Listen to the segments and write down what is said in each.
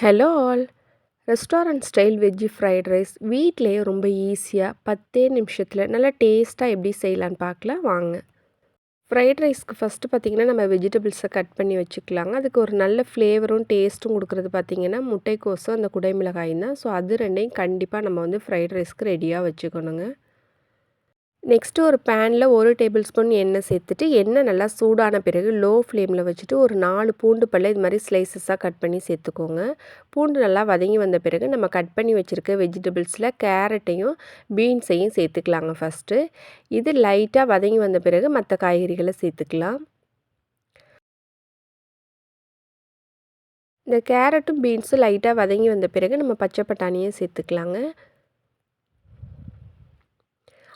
Hello all restaurant style veggie fried rice வீட்டிலேயே ரொம்ப ஈஸியாக பத்தே நிமிஷத்தில் நல்லா டேஸ்ட்டாக எப்படி செய்யலான்னு பார்க்கலாம். வாங்க. ஃப்ரைட் ரைஸ்க்கு ஃபஸ்ட்டு பார்த்திங்கன்னா நம்ம வெஜிடபிள்ஸை கட் பண்ணி வச்சுக்கலாங்க. அதுக்கு ஒரு நல்ல ஃப்ளேவரும் டேஸ்ட்டும் கொடுக்குறது பார்த்திங்கன்னா முட்டைக்கோசும் அந்த குடைமிளகாயும் தான். ஸோ அது ரெண்டையும் கண்டிப்பாக நம்ம வந்து ஃப்ரைட் ரைஸ்க்கு ரெடியாக வச்சுக்கணுங்க. நெக்ஸ்ட்டு ஒரு பேனில் ஒரு டேபிள் ஸ்பூன் எண்ணெய் சேர்த்துட்டு எண்ணெய் நல்லா சூடான பிறகு லோ ஃப்ளேமில் வச்சுட்டு ஒரு நாலு பூண்டு பல்ல இது மாதிரி ஸ்லைசஸாக கட் பண்ணி சேர்த்துக்கோங்க. பூண்டு நல்லா வதங்கி வந்த பிறகு நம்ம கட் பண்ணி வச்சுருக்க வெஜிடபிள்ஸில் கேரட்டையும் பீன்ஸையும் சேர்த்துக்கலாங்க ஃபஸ்ட்டு. இது லைட்டாக வதங்கி வந்த பிறகு மற்ற காய்கறிகளை சேர்த்துக்கலாம். இந்த கேரட்டும் பீன்ஸும் லைட்டாக வதங்கி வந்த பிறகு நம்ம பச்சை பட்டாணியும் சேர்த்துக்கலாங்க.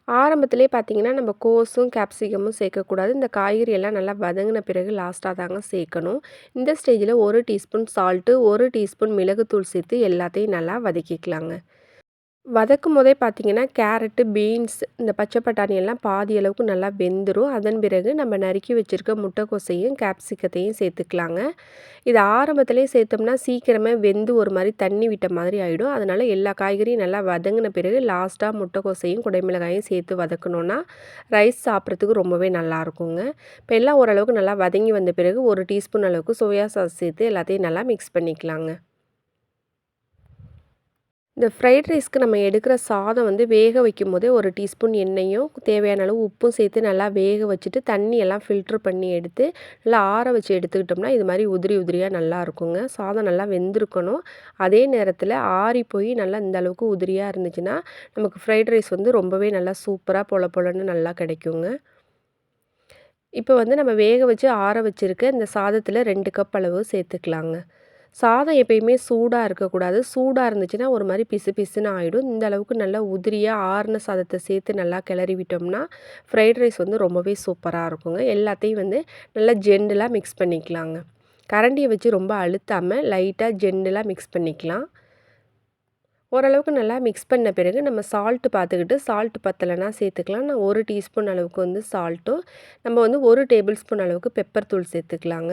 ஆரம்பத்திலே பார்த்திங்கன்னா நம்ம கோஸும் கேப்சிகமும் சேர்க்கக்கூடாது. இந்த காய்கறி எல்லாம் நல்லா வதங்கின பிறகு லாஸ்ட்டாக தாங்க சேர்க்கணும். இந்த ஸ்டேஜில் ஒரு டீஸ்பூன் சால்ட்டு ஒரு டீஸ்பூன் மிளகுத்தூள் சேர்த்து எல்லாத்தையும் நல்லா வதக்கிக்கலாங்க. வதக்கும் போதே பார்த்தீங்கன்னா கேரட்டு பீன்ஸ் இந்த பச்சை பட்டாணி எல்லாம் பாதி அளவுக்கு நல்லா வெந்துடும் அதன் பிறகு நம்ம நறுக்கி வச்சுருக்க முட்டைக்கோசையும் கேப்சிக்கத்தையும் சேர்த்துக்கலாங்க. இது ஆரம்பத்திலே சேர்த்தோம்னா சீக்கிரமே வெந்து ஒரு மாதிரி தண்ணி விட்ட மாதிரி ஆகிடும் அதனால் எல்லா காய்கறியும் நல்லா வதங்கின பிறகு லாஸ்ட்டாக முட்டைக்கோசையும் குடைமிளகாயும் சேர்த்து வதக்கணுன்னா ரைஸ் சாப்பிட்றதுக்கு ரொம்பவே நல்லாயிருக்குங்க இப்போ எல்லாம் ஓரளவுக்கு நல்லா வதங்கி வந்த பிறகு ஒரு டீஸ்பூன் அளவுக்கு சோயா சாஸ் சேர்த்து எல்லாத்தையும் நல்லா மிக்ஸ் பண்ணிக்கலாங்க. இந்த ஃப்ரைட் ரைஸ்க்கு நம்ம எடுக்கிற சாதம் வந்து வேக வைக்கும் போதே ஒரு டீஸ்பூன் எண்ணெயும் தேவையான அளவு உப்பும் சேர்த்து நல்லா வேக வச்சுட்டு தண்ணியெல்லாம் ஃபில்ட்ரு பண்ணி எடுத்து நல்லா ஆற வச்சு எடுத்துக்கிட்டோம்னா இது மாதிரி உதிரி உதிரியாக நல்லா இருக்குங்க. சாதம் நல்லா வெந்திருக்கணும். அதே நேரத்தில் ஆறி போய் நல்லா இந்த அளவுக்கு உதிரியாக இருந்துச்சுன்னா நமக்கு ஃப்ரைட் ரைஸ் வந்து ரொம்பவே நல்லா சூப்பராக பொல பொலன்னு நல்லா கிடைக்குங்க. இப்போ வந்து நம்ம வேக வச்சு ஆற வச்சுருக்க இந்த சாதத்தில் ரெண்டு கப் அளவு சேர்த்துக்கலாங்க. சாதம் எப்பயுமே சூடாக இருக்கக்கூடாது. சூடாக இருந்துச்சுன்னா ஒரு மாதிரி பிசு பிசுன்னு ஆகிடும் இந்த அளவுக்கு நல்லா உதிரியாக ஆறுன சாதத்தை சேர்த்து நல்லா கிளறி விட்டோம்னா ஃப்ரைட் ரைஸ் வந்து ரொம்பவே சூப்பராக இருக்குங்க. எல்லாத்தையும் வந்து நல்லா ஜெண்டலாக மிக்ஸ் பண்ணிக்கலாங்க. கரண்டியை வச்சு ரொம்ப அழுத்தாமல் லைட்டாக ஜெண்டலாக மிக்ஸ் பண்ணிக்கலாம். ஓரளவுக்கு நல்லா மிக்ஸ் பண்ண பிறகு நம்ம சால்ட்டு பார்த்துக்கிட்டு சால்ட் பத்தலைனா சேர்த்துக்கலாம். நான் ஒரு டீஸ்பூன் அளவுக்கு வந்து சால்ட்டும் நம்ம வந்து ஒரு டேபிள் ஸ்பூன் அளவுக்கு பெப்பர் தூள் சேர்த்துக்கலாங்க.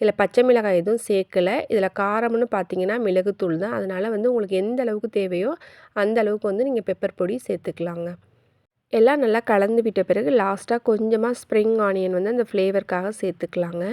இதில் பச்சை மிளகாய் எதுவும் சேர்க்கலை. இதில் காரம்னு பார்த்தீங்கன்னா மிளகுத்தூள் தான். அதனால் வந்து உங்களுக்கு எந்த அளவுக்கு தேவையோ அந்த அளவுக்கு வந்து நீங்கள் பெப்பர் பொடி சேர்த்துக்கலாங்க. எல்லாம் நல்லா கலந்து விட்ட பிறகு லாஸ்ட்டாக கொஞ்சமாக ஸ்ப்ரிங் ஆனியன் வந்து அந்த ஃப்ளேவருக்காக சேர்த்துக்கலாங்க.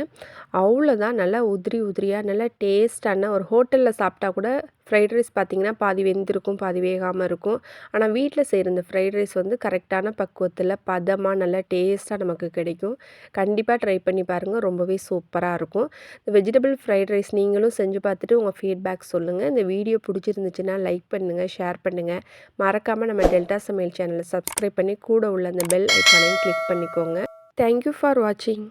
அவ்வளோதான் நல்லா உதிரி உதிரியாக நல்லா டேஸ்டான ஒரு ஹோட்டலில் சாப்பிட்டா கூட ஃப்ரைட் ரைஸ் பார்த்திங்கன்னா பாதி வெந்திருக்கும் பாதி வேகாமல் இருக்கும். ஆனால் வீட்டில் செய்கிற இந்த ஃப்ரைட் ரைஸ் வந்து கரெக்டான பக்குவத்தில் பதமாக நல்லா டேஸ்ட்டாக நமக்கு கிடைக்கும். கண்டிப்பாக ட்ரை பண்ணி பாருங்கள் ரொம்பவே சூப்பராக இருக்கும். இந்த வெஜிடபிள் ஃப்ரைட் ரைஸ் நீங்களும் செஞ்சு பார்த்துட்டு உங்கள் ஃபீட்பேக் சொல்லுங்கள் இந்த வீடியோ பிடிச்சிருந்துச்சுன்னா லைக் பண்ணுங்கள் ஷேர் பண்ணுங்கள் மறக்காமல் நம்ம டெல்டா சமையல் சேனலை சப்ஸ்கிரைப் பண்ணி கூட உள்ள அந்த பெல் ஐக்கானையும் கிளிக் பண்ணிக்கோங்க. தேங்க்யூ ஃபார் வாட்சிங்